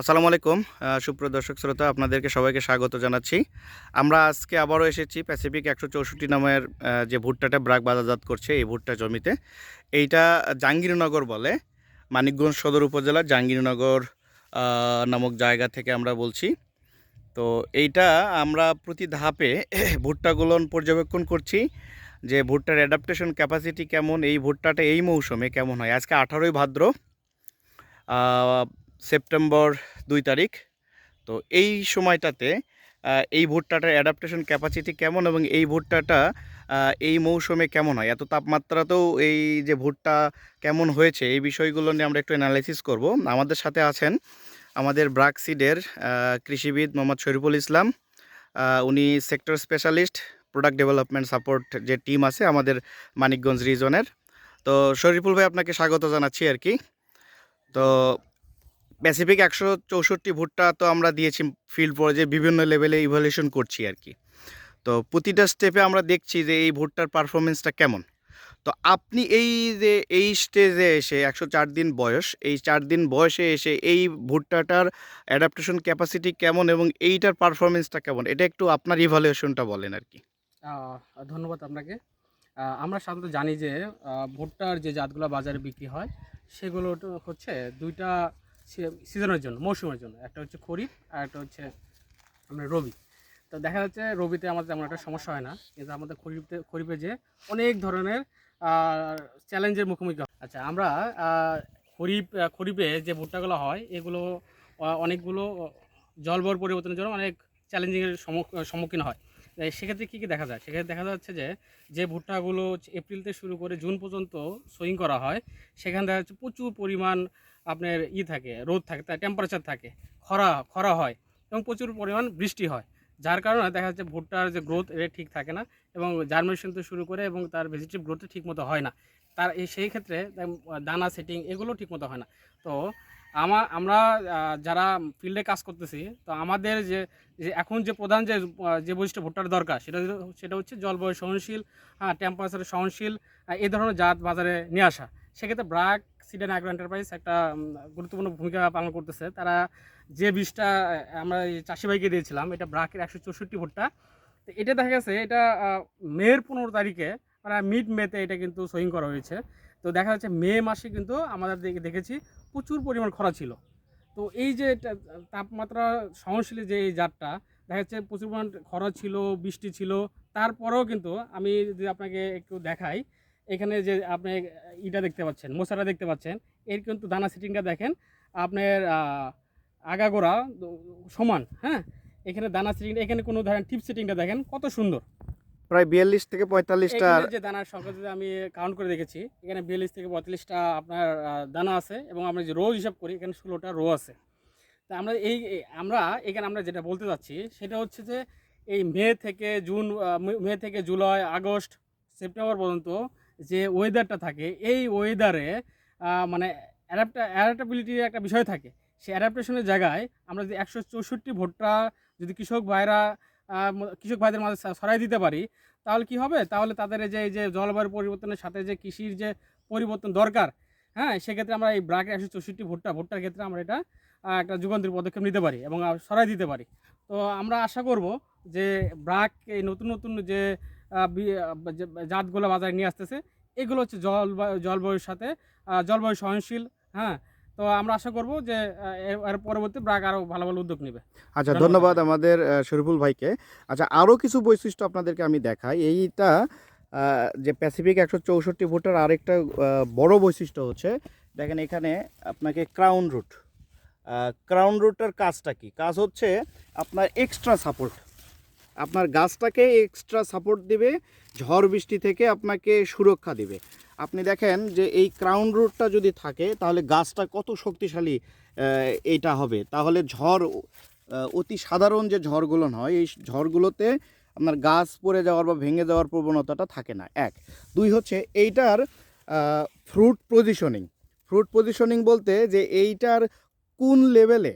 আসসালামু আলাইকুম সুপ্রিয় দর্শক শ্রোতা, আপনাদেরকে সবাইকে স্বাগত জানাচ্ছি। আমরা আজকে আবারও এসেছি প্যাসিফিক একশো চৌষট্টি নামের যে ভুট্টাটা ব্রাক বাজারজাত করছে, এই ভুট্টা জমিতে। এইটা জাহাঙ্গীরনগর বলে, মানিকগঞ্জ সদর উপজেলার জাহাঙ্গীরনগর নামক জায়গা থেকে আমরা বলছি। তো এইটা আমরা প্রতি ধাপে ভুট্টাগুলো পর্যবেক্ষণ করছি যে ভুট্টার অ্যাডাপ্টেশন ক্যাপাসিটি কেমন, এই ভুট্টাটা এই মৌসুমে কেমন হয়? আজকে আঠারোই ভাদ্র সেপ্টেম্বর দুই তারিখ। তো এই সময়টাতে এই ভুট্টাটার অ্যাডাপ্টেশন ক্যাপাসিটি কেমন এবং এই ভুট্টাটা এই মৌসুমে কেমন হয়? এত তাপমাত্রাতেও এই যে ভুট্টা কেমন হয়েছে এই বিষয়গুলো নিয়ে আমরা একটু অ্যানালাইসিস করব। আমাদের সাথে আছেন আমাদের ব্রাক সিডের আহ, কৃষিবিদ মোহাম্মদ শরীফুল ইসলাম। উনি sector specialist product development support যে টিম আছে আমাদের মানিকগঞ্জ রিজনের তো শরীফুল ভাই আপনাকে স্বাগত জানাচ্ছি আর কি। তো প্যাসিফিক একশো চৌষট্টি ভুট্টা তো আমরা দিয়েছি ফিল্ড পর্যায়ে বিভিন্ন লেভেলে ইভ্যালুয়েশন করছি আর কি। তো প্রতিটা স্টেপে আমরা দেখছি যে এই ভুট্টার পারফরমেন্সটা কেমন। তো আপনি এই যে, এই স্টেজে এসে একশো চার দিন বয়স, এই চার দিন বয়সে এসে এই ভুট্টাটার অ্যাডাপ্টেশন ক্যাপাসিটি কেমন এবং এইটার পারফরমেন্সটা কেমন, এটা একটু আপনার ইভ্যালুয়েশনটা বলেন আর কি। ধন্যবাদ আপনাকে। আমরা সাধারণত জানি যে ভুট্টার যে জাতগুলো বাজারে বিক্রি হয়, সেগুলো হচ্ছে দুইটা সিজনের জন্য, মৌসুমের জন্য। একটা হচ্ছে খরিফ আর একটা হচ্ছে আপনার রবি। তো দেখা যাচ্ছে রবিতে আমাদের তেমন একটা সমস্যা হয় না। কিন্তু আমাদের খরিফতে খরিফে যে অনেক ধরনের চ্যালেঞ্জের মুখোমুখি। আচ্ছা আমরা খরিফ খরিফে যে ভুট্টাগুলো হয়, এগুলো অনেকগুলো জলবায়ুর পরিবর্তনের জন্য অনেক চ্যালেঞ্জিংয়ের সম্মুখীন হয়। সেক্ষেত্রে কী কী দেখা যায়? সেক্ষেত্রে দেখা যাচ্ছে যে যে ভুট্টাগুলো এপ্রিল থেকে শুরু করে জুন পর্যন্ত সোয়িং করা হয়, সেখানে দেখা যাচ্ছে প্রচুর পরিমাণ আপনার ই থাকে, রোদ থাকে তার টেম্পারেচার থাকে, খরা খরা হয় এবং প্রচুর পরিমাণ বৃষ্টি হয়। যার কারণে দেখা যাচ্ছে ভুট্টার যে গ্রোথ এটা ঠিক থাকে না এবং জার্মিনেশন থেকে শুরু করে এবং তার ভেজিটেটিভ গ্রোথ ঠিক মতো হয় না। তার এই সেই ক্ষেত্রে দানা সেটিং এগুলো ঠিক মতো হয় না। তো আমা, আমরা যারা ফিল্ডে কাজ করতেছি, তো আমাদের যে যে এখন যে প্রধান যে যে বৈশিষ্ট্য ভুট্টার দরকার, সেটা সেটা হচ্ছে জলবায়ু সহনশীল হ্যাঁ টেম্পারেচার সহনশীল এই ধরনের জাত বাজারে নিয়ে আসা। সেক্ষেত্রে ব্রাক, সিডেন অ্যাগ্রো এন্টারপ্রাইজ একটা গুরুত্বপূর্ণ ভূমিকা পালন করতেছে। তারা যে বীজটা আমরা এই চাষি ভাইকে দিয়েছিলাম, এটা ব্রাকের একশো চৌষট্টি ভুট্টা। তো এটা দেখা গেছে, এটা মের পনেরো তারিখে মানে মিড মেতে এটা কিন্তু সহিং করা হয়েছে। তো দেখা যাচ্ছে মে মাসে কিন্তু আমাদের দেখে- দেখেছি প্রচুর পরিমাণ খরা ছিল। তো এই যে তাপমাত্রা সহনশীল যে এই জাতটা, দেখা যাচ্ছে প্রচুর পরিমাণ খরা ছিল, বৃষ্টি ছিল। তারপরেও কিন্তু আমি যদি আপনাকে একটু দেখাই এখানে যে আপনি ইটা দেখতে পাচ্ছেন মশারা দেখতে পাচ্ছেন এর কিন্তু দানা সিটিংটা দেখেন আপনার আগাগোড়া সমান হ্যাঁ? এখানে দানা সিটিংটা এখানে কোনো ধরেন টিপ সিটিংটা দেখেন কত সুন্দর। প্রায় বিয়াল্লিশ থেকে পঁয়তাল্লিশটা যে দানার সংখ্যা যদি আমি কাউন্ট করে দেখেছি এখানে বিয়াল্লিশ থেকে পঁয়তাল্লিশটা আপনার দানা আছে এবং আমরা যে রো হিসাব করি এখানে ষোলোটা রো আছে। তা আমরা এই আমরা এখানে আমরা যেটা বলতে চাচ্ছি সেটা হচ্ছে যে এই মে থেকে জুন মে থেকে জুলাই আগস্ট সেপ্টেম্বর পর্যন্ত যে ওয়েদারটা থাকে, এই ওয়েদারে মানে অ্যাডাপ্টা একটা বিষয় থাকে। সেই অ্যাডাপ্টেশনের জায়গায় আমরা যদি একশো চৌষট্টি ভোটটা যদি কৃষক ভাইরা কৃষক ভাইদের মাঝে ছড়াই দিতে পারি, তাহলে কি হবে? তাহলে তাদের যে যে জলবায়ু পরিবর্তনের সাথে যে কৃষির যে পরিবর্তন দরকার হ্যাঁ সেক্ষেত্রে আমরা এই ব্রাক একশো চৌষট্টি ভুট্টা, ভুট্টার ক্ষেত্রে আমরা এটা একটা যুগান্তরী পদক্ষেপ নিতে পারি এবং সরাই দিতে পারি। তো আমরা আশা করব যে ব্রাক এই নতুন নতুন যে জাতগুলো বাজারে নিয়ে আসতেছে। এগুলো হচ্ছে জলবায়ু জলবায়ুর সাথে জলবায়ু সহনশীল হ্যাঁ। তো আমরা আশা করব যে এর- পরবর্তী ব্রাক আরও ভালো ভালো উদ্যোগ নেবে। আচ্ছা ধন্যবাদ। আমাদের শরীফুল ভাইকে। আচ্ছা আরও কিছু বৈশিষ্ট্য আপনাদেরকে আমি দেখাই। এইটা যে প্যাসিফিক একশো চৌষট্টি ভোটার আরেকটা বড় বৈশিষ্ট্য হচ্ছে দেখেন এখানে আপনাকে ক্রাউন রুট ক্রাউন রুটের কাজটা কি? কাজ হচ্ছে আপনার এক্সট্রা সাপোর্ট আপনার গাছটাকে এক্সট্রা সাপোর্ট দিবে, ঝড় বৃষ্টি থেকে আপনাকে সুরক্ষা দিবে। আপনি দেখেন যে এই ক্রাউন রুটটা যদি থাকে, তাহলে গাছটা কত শক্তিশালী এইটা হবে। তাহলে ঝড় অতি সাধারণ যে ঝড়গুলো হয় এই ঝড়গুলোতে আপনার গাছ পড়ে যাওয়ার বা ভেঙে যাওয়ার প্রবণতাটা থাকে না। এক। দুই হচ্ছে এইটার ফ্রুট পজিশনিং ফ্রুট পজিশনিং বলতে যে এইটার কোন লেভেলে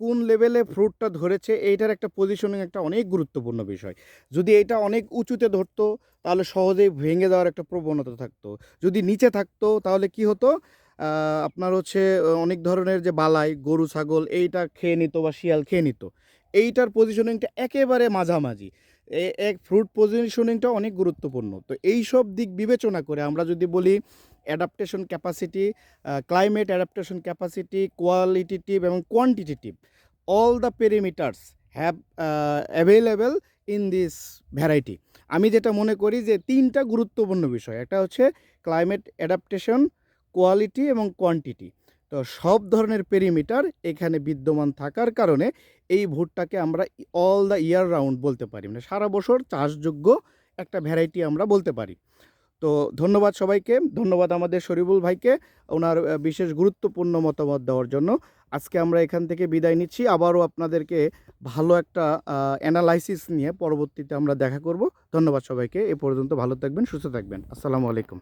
কোন লেভেলে ফ্রুটটা ধরেছে, এইটার একটা পজিশনিং একটা অনেক গুরুত্বপূর্ণ বিষয়। যদি এটা অনেক উঁচুতে ধরতো, তাহলে সহজেই ভেঙে দেওয়ার একটা প্রবণতা থাকতো। যদি নিচে থাকতো, তাহলে কি হতো? আপনার হচ্ছে অনেক ধরনের যে বালাই, গরু, ছাগল, এইটা খেয়ে নিত বা শিয়াল খেয়ে নিত। এইটার পজিশনিংটা একেবারে মাঝামাঝি। এক ফ্রুট পজিশনিংটা অনেক গুরুত্বপূর্ণ। তো এই সব দিক বিবেচনা করে আমরা যদি বলি adaptation capacity climate adaptation capacity qualitative এবং quantitative all the parameters have available in this variety আমি যেটা মনে করি যে তিনটা গুরুত্বপূর্ণ বিষয়, একটা হচ্ছে ক্লাইমেট অ্যাডাপ্টেশন কোয়ালিটি এবং কোয়ান্টিটি তো সব ধরনের পেরিমিটার এখানে বিদ্যমান থাকার কারণে এই ভুট্টাকে আমরা অল দ্য ইয়ার রাউন্ড বলতে পারি। মানে সারা বছর চাষযোগ্য একটা ভ্যারাইটি আমরা বলতে পারি। তো ধন্যবাদ সবাইকে, ধন্যবাদ আমাদের শরীফুল ভাইকে ওনার বিশেষ গুরুত্বপূর্ণ মতামত দেওয়ার জন্য। আজকে আমরা এখান থেকে বিদায় নিচ্ছি, আবারও আপনাদেরকে ভালো একটা অ্যানালাইসিস নিয়ে পরবর্তীতে আমরা দেখা করব। ধন্যবাদ সবাইকে, এ পর্যন্ত ভালো থাকবেন, সুস্থ থাকবেন। আসসালামু আলাইকুম।